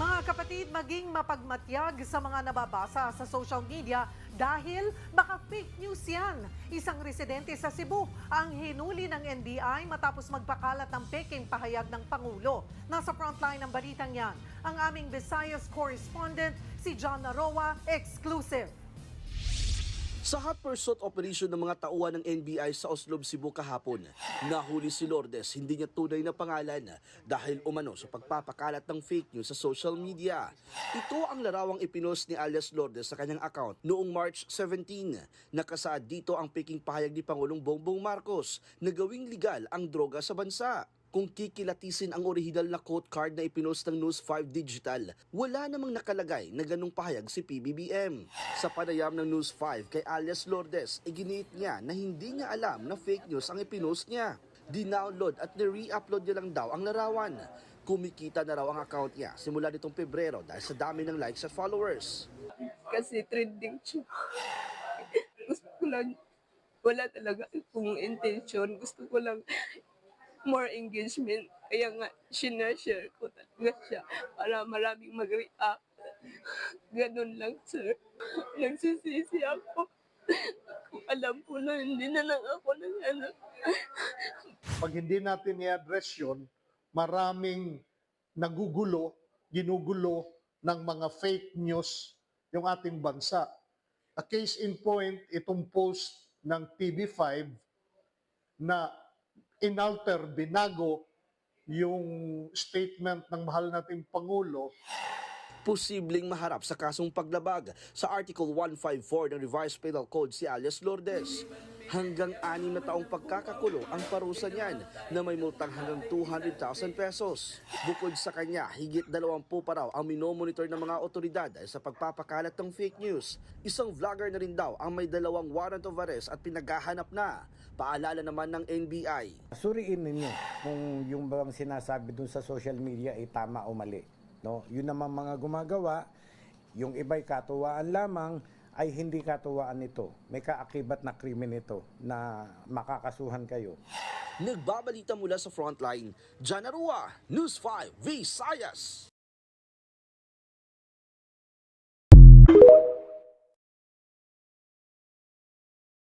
Mga kapatid, maging mapagmatyag sa mga nababasa sa social media dahil baka fake news yan. Isang residente sa Cebu ang hinuli ng NBI matapos magpakalat ng peking pahayag ng Pangulo. Nasa frontline ng balitang yan, ang aming Visayas correspondent si John Naroa, exclusive. Sa hot pursuit operation ng mga tauhan ng NBI sa Oslob, Cebu kahapon, nahuli si Lourdes hindi niya tunay na pangalan dahil umano sa pagpapakalat ng fake news sa social media. Ito ang larawang ipinost ni alias Lourdes sa kanyang account noong March 17. Nakasaad dito ang peking pahayag ni Pangulong Bongbong Marcos na gawing legal ang droga sa bansa. Kung kikilatisin ang original na quote card na ipinost ng News 5 Digital, wala namang nakalagay na ganong pahayag si PBBM. Sa panayam ng News 5 kay alias Lourdes, iginiit niya na hindi niya alam na fake news ang ipinost niya. Dinownload at ni-re-upload niya lang daw ang larawan. Kumikita na raw ang account niya simula nitong Pebrero dahil sa dami ng likes at followers. kasi trending siya. Gusto ko lang, wala talaga akong intention. Gusto ko lang more engagement. Kaya nga, sinashare ko talaga siya para maraming mag-react. Ganun lang, sir. Nagsisisi ako. Kung alam ko na hindi na lang ako ng ano. pag hindi natin i-address yun, maraming nagugulo, ginugulo ng mga fake news yung ating bansa. A case in point, itong post ng TV5 na inalter, binago yung statement ng mahal nating Pangulo posibleng maharap sa kasong paglabag sa Article 154 ng Revised Penal Code si alias Lourdes. Hanggang anim na taong pagkakakulong ang parusa niyan na may multang hanggang 200,000 pesos. Bukod sa kanya, higit 20 pa raw ang minomonitor ng mga otoridad sa pagpapakalat ng fake news. Isang vlogger na rin daw ang may dalawang warrant of arrest at pinaghahanap na. Paalala naman ng NBI. Suriin ninyo kung yung bang sinasabi dun sa social media ay tama o mali. No? Yun naman mga gumagawa, yung iba'y katuwaan lamang, ay hindi katuwaan ito. May kaakibat na krimen ito na makakasuhan kayo. Nagbabalita mula sa frontline, Janarua, News 5, Visayas.